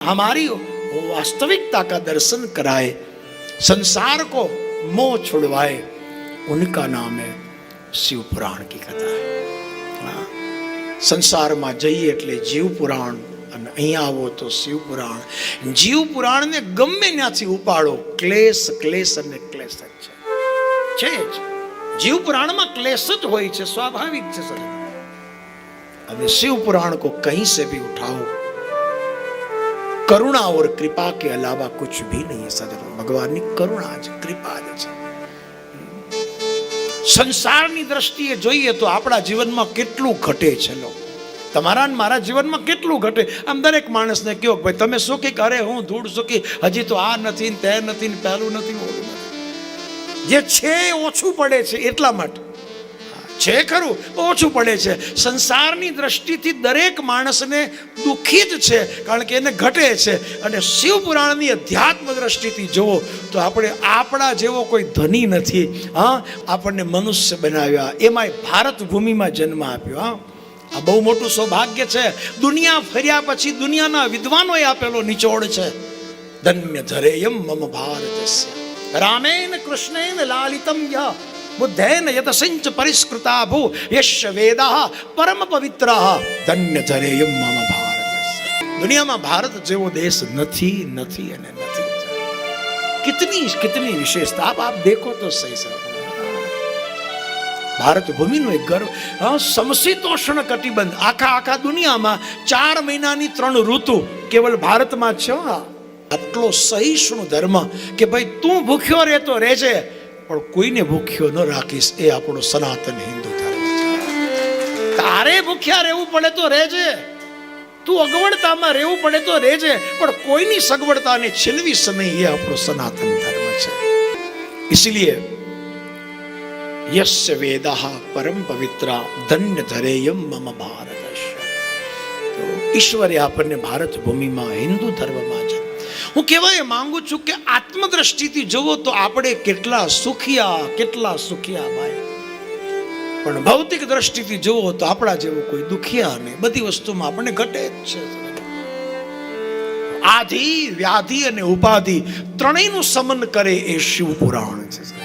हमारी वास्तविकता का दर्शन कराए संसार को मोह छुड़वाए उनका नाम है શિવ પુરાણ કી કથા હા. સંસારમાં જઈએ એટલે જીવ પુરાણ અને અહીંયા આવો તો શિવ પુરાણ જીવ પુરાણને ગમે ત્યાંથી ઉપાડો ક્લેશ ક્લેશ અને ક્લેશ જ છે છે જ જીવ પુરાણમાં ક્લેશ જ હોય છે સ્વાભાવિક છે સર અને शिव पुराण को कहीं से भी उठाओ करुणा और कृपा के अलावा कुछ भी नहीं है सदर ભગવાનની કરુણા છે કૃપા જ છે સંસારની દ્રષ્ટિએ જોઈએ તો આપણા જીવનમાં કેટલું ઘટે છે લો તમારા ને મારા જીવનમાં કેટલું ઘટે આમ દરેક માણસને કહો કે ભાઈ તમે સુખી કે અરે હું ધૂળ સુખી હજી તો આ નથી ને તે નથી ને પહેલું નથી ને ઓલું નથી જે છે એ ઓછું પડે છે એટલા માટે છે ખરું, ઓછું પડે છે. સંસારની દ્રષ્ટિથી દરેક માણસને દુઃખી જ છે, કારણ કે એને ઘટે છે. અને શિવ પુરાણની અધ્યાત્મ દ્રષ્ટિથી જુઓ, તો આપણે આપણા જેવો કોઈ ધની નથી. હા, આપણને મનુષ્ય બનાવ્યા. એમાંય ભારત ભૂમિમાં જન્મ આપ્યો, હા. આ બહુ મોટું સૌભાગ્ય છે. દુનિયા ફર્યા પછી દુનિયાના વિદ્વાનોએ આપેલો નિચોડ છે. ધન્ય ધરેયમ મમ ભારત રામેન કૃષ્ણેન લાલિતમ ય બુદ્ધેન યતસિંચ પરિષ્કૃતા ભૂ યશ વેદા પરમ પવિત્ર ધન્ય ધરેયમ મમ ભારતસ્ય દુનિયામાં ભારત જેવો દેશ નથી નથી અને નથી કિતની કિતની વિશેષતા આપ આપ દેખો તો સહી સર ભારત ભૂમિનો એક ગર્વ સમશીતોષ્ણ કટિબંધ આખા આખા દુનિયામાં ચાર મહિનાની ત્રણ ઋતુ કેવલ ભારતમાં છે આટલો સહિષ્ણુ ધર્મ કે ભાઈ તું ભૂખ્યો રહેતો રહેજે પણ કોઈને ભૂખ્યો ન રાખીશ એ આપણો સનાતન હિન્દુ ધર્મ છે તારે ભૂખ્યા રહેવું પડે તો રહેજે તું અગવડતામાં રહેવું પડે તો રહેજે પણ કોઈની સગવડતાને છીલવીશ નહીં એ આપણો સનાતન ધર્મ છે इसलिए यस्य वेदः परम पवित्रा ધન્ય ધરેયમ મમ ભારતસ્ય તો ઈશ્વરે આપણને ભારત ભૂમિમાં હિન્દુ ધર્મમાં છે હું કહેવાય માંગુ છું કે આત્મદ્રષ્ટિથી જુઓ તો આપણે કેટલા સુખિયા કેટલા સુખિયા ભાઈ. પણ ભૌતિક દ્રષ્ટિથી જુઓ તો આપણા જેવું કોઈ દુખિયા નહીં. બધી વસ્તુમાં આપણને ઘટે જ છે. આધિ, વ્યાધિ અને ઉપાધિ ત્રણેયનું સમન કરે એ શિવ પુરાણ છે.